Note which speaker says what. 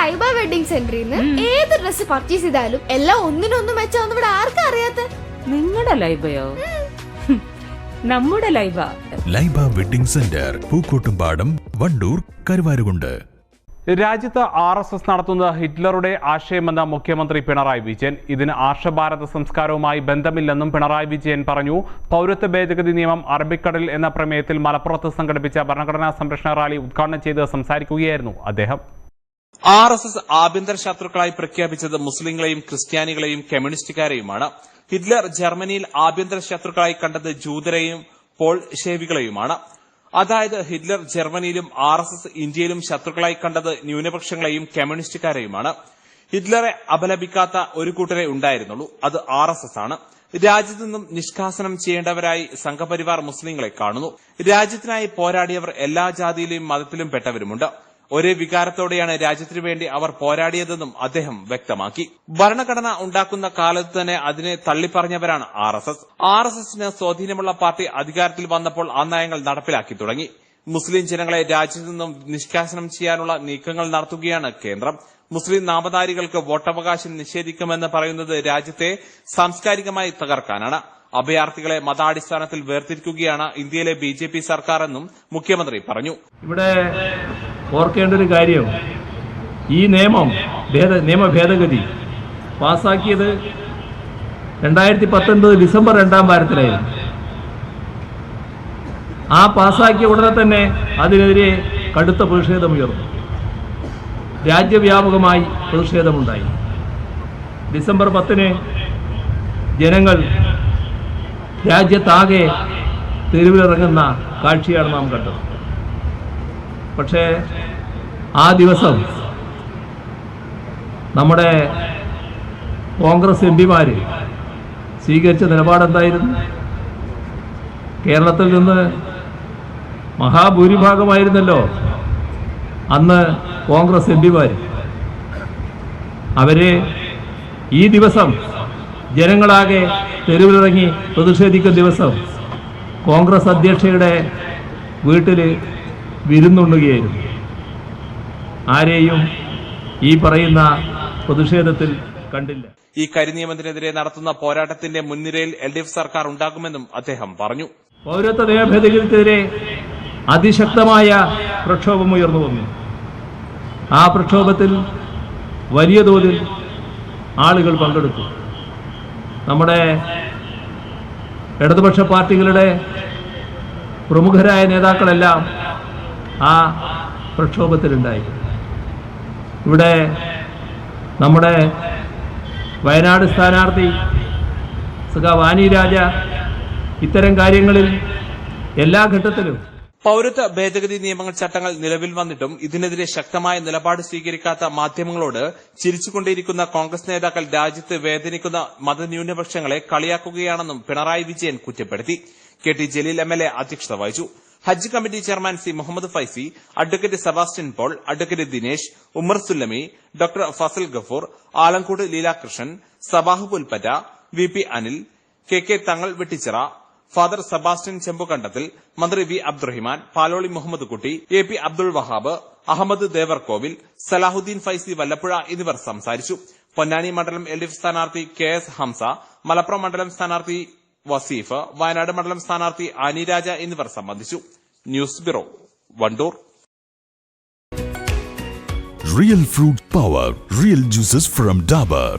Speaker 1: Laiba wedding സെന്ററിൽ നിന്ന് ഏത് ഡ്രസ് പർച്ചേസ് ചെയ്താലും എല്ലാം ഒന്നിനൊന്നും മെച്ചാന്ന് ഇവിടെ ആർക്കും അറിയാത്ത?
Speaker 2: നിങ്ങളുടെ ലൈബയോ? നമ്മുടെ Laiba.
Speaker 3: Laiba wedding centre Pookkottumpadam Wandoor Karuvarakundu.
Speaker 4: രാജ്യത്ത് ആർ എസ് എസ് നടത്തുന്നത് ഹിറ്റ്ലറുടെ ആശയമെന്ന മുഖ്യമന്ത്രി പിണറായി വിജയൻ. ഇതിന് ആർഷഭാരത സംസ്കാരവുമായി ബന്ധമില്ലെന്നും പിണറായി വിജയൻ പറഞ്ഞു. പൗരത്വ ഭേദഗതി നിയമം അറബിക്കടൽ എന്ന പ്രമേയത്തിൽ മലപ്പുറത്ത് സംഘടിപ്പിച്ച ഭരണഘടനാ സംരക്ഷണ റാലി ഉദ്ഘാടനം ചെയ്ത് സംസാരിക്കുകയായിരുന്നു അദ്ദേഹം.
Speaker 5: ആർ എസ് എസ് ആഭ്യന്തര ശത്രുക്കളായി പ്രഖ്യാപിച്ചത് മുസ്ലിങ്ങളെയും ക്രിസ്ത്യാനികളെയും കമ്മ്യൂണിസ്റ്റുകാരെയുമാണ്. ഹിറ്റ്ലർ ജർമ്മനിയിൽ ആഭ്യന്തര ശത്രുക്കളായി കണ്ടത് ജൂതരെയും പോൾ ഷേവികളെയുമാണ്. അതായത് ഹിറ്റ്ലർ ജർമ്മനിയിലും ആർ എസ് എസ് ഇന്ത്യയിലും ശത്രുക്കളായി കണ്ടത് ന്യൂനപക്ഷങ്ങളെയും കമ്മ്യൂണിസ്റ്റുകാരെയുമാണ്. ഹിറ്റ്ലറെ അപലപിക്കാത്ത ഒരു കൂട്ടരെ ഉണ്ടായിരുന്നുള്ളൂ. അത് ആർ എസ് എസ് ആണ്. രാജ്യത്തു നിന്നും നിഷ്കാസനം ചെയ്യേണ്ടവരായി സംഘപരിവാർ മുസ്ലിങ്ങളെ കാണുന്നു. രാജ്യത്തിനായി പോരാടിയവർ എല്ലാ ജാതിയിലെയും മതത്തിലും പെട്ടവരുമുണ്ട്. ഒരേ വികാരത്തോടെയാണ് രാജ്യത്തിനു വേണ്ടി അവർ പോരാടിയതെന്നും അദ്ദേഹം വ്യക്തമാക്കി. ഭരണഘടന ഉണ്ടാക്കുന്ന കാലത്ത് തന്നെ അതിനെ തള്ളിപ്പറഞ്ഞവരാണ് R S S. R S എസിന് സ്വാധീനമുള്ള പാർട്ടി അധികാരത്തിൽ വന്നപ്പോൾ ആ നയങ്ങൾ നടപ്പിലാക്കി തുടങ്ങി. മുസ്ലിം ജനങ്ങളെ രാജ്യത്തു നിന്നും നിഷ്കാസനം ചെയ്യാനുള്ള നീക്കങ്ങൾ നടത്തുകയാണ് കേന്ദ്രം. മുസ്ലിം നാമധാരികൾക്ക് വോട്ടവകാശം നിഷേധിക്കുമെന്ന് പറയുന്നത് രാജ്യത്തെ സാംസ്കാരികമായി തകർക്കാനാണ്. അഭയാർത്ഥികളെ മതാടിസ്ഥാനത്തിൽ വേർതിരിക്കുകയാണ് ഇന്ത്യയിലെ ബി സർക്കാർ എന്നും മുഖ്യമന്ത്രി പറഞ്ഞു.
Speaker 6: ഇവിടെ ഓർക്കേണ്ട ഒരു കാര്യം. ഈ നിയമം ഭേദ നിയമ ഭേദഗതി പാസ്സാക്കിയത് രണ്ടായിരത്തി പത്തൊൻപത് ഡിസംബർ രണ്ടാം വാരത്തിലായിരുന്നു. ആ പാസ്സാക്കിയ ഉടനെ തന്നെ അതിനെതിരെ കടുത്ത പ്രതിഷേധമുയർന്നു. രാജ്യവ്യാപകമായി പ്രതിഷേധമുണ്ടായി. ഡിസംബർ പത്തിന് ജനങ്ങൾ രാജ്യത്താകെ തെരുവിലിറങ്ങുന്ന കാഴ്ചയാണ് നാം കണ്ടത്. പക്ഷേ ആ ദിവസം നമ്മുടെ കോൺഗ്രസ് എം പിമാർ സ്വീകരിച്ച നിലപാടെന്തായിരുന്നു? കേരളത്തിൽ നിന്ന് മഹാഭൂരിഭാഗമായിരുന്നല്ലോ അന്ന് കോൺഗ്രസ് എം പിമാർ അവരെ ഈ ദിവസം ജനങ്ങളാകെ തെരുവിലിറങ്ങി പ്രതിഷേധിക്കുന്ന ദിവസം കോൺഗ്രസ് അധ്യക്ഷയുടെ വീട്ടിൽ വിരുന്നുണ്ണുകയായിരുന്നു. ആരെയും ഈ പറയുന്ന പ്രതിഷേധത്തിൽ കണ്ടില്ല.
Speaker 5: ഈ കരിനിയമത്തിനെതിരെ നടത്തുന്ന പോരാട്ടത്തിന്റെ മുൻനിരയിൽ എൽ ഡി എഫ് സർക്കാർ ഉണ്ടാകുമെന്നും അദ്ദേഹം പറഞ്ഞു.
Speaker 6: പൗരത്വ നിയമ ഭേദഗതിക്കെതിരെ അതിശക്തമായ പ്രക്ഷോഭം ഉയർന്നു വന്നു. ആ പ്രക്ഷോഭത്തിൽ വലിയ തോതിൽ ആളുകൾ പങ്കെടുത്തു. നമ്മുടെ ഇടതുപക്ഷ പാർട്ടികളുടെ പ്രമുഖരായ നേതാക്കളെല്ലാം ആ പ്രക്ഷോഭത്തിലുണ്ടായി. ഇവിടെ നമ്മുടെ വയനാട് സ്ഥാനാർത്ഥി സുഖ വാനി രാജ ഇത്തരം കാര്യങ്ങളിൽ എല്ലാ ഘട്ടത്തിലും
Speaker 5: പൌരത്വ ഭേദഗതി നിയമങ്ങൾ ചട്ടങ്ങൾ നിലവിൽ വന്നിട്ടും ഇതിനെതിരെ ശക്തമായ നിലപാട് സ്വീകരിക്കാത്ത മാധ്യമങ്ങളോട് ചിരിച്ചുകൊണ്ടിരിക്കുന്ന കോൺഗ്രസ് നേതാക്കൾ രാജ്യത്ത് വേദനിക്കുന്ന മതന്യൂനപക്ഷങ്ങളെ കളിയാക്കുകയാണെന്നും പിണറായി വിജയൻ കുറ്റപ്പെടുത്തി. K T Jaleel M L A അധ്യക്ഷത വഹിച്ചു. Hajj committee chairman C Muhammad Faizi advocate Sebastian Paul advocate Dinesh Umar Sullami doctor Fazal Gafoor Alankode Leelakrishnan Sabahu Pulpatta V P Anil K K Thangal Vettichira father Sebastian ചെമ്പുകണ്ടത്തിൽ മന്ത്രി V Abdurahiman Paloli Muhammad Kutty A P Abdul Wahab Ahmed Devarkovil Salahuddin Faizy Vallappuzha എന്നിവർ സംസാരിച്ചു. പൊന്നാനി മണ്ഡലം L D F സ്ഥാനാർത്ഥി K S Hamza Malappuram മണ്ഡലം സ്ഥാനാർത്ഥി വസീഫ് വയനാട് മണ്ഡലം സ്ഥാനാർത്ഥി അനിരാജ എന്നിവർ സംബന്ധിച്ചു. News bureau Wandoor.
Speaker 3: Real fruit power real juices from Dabur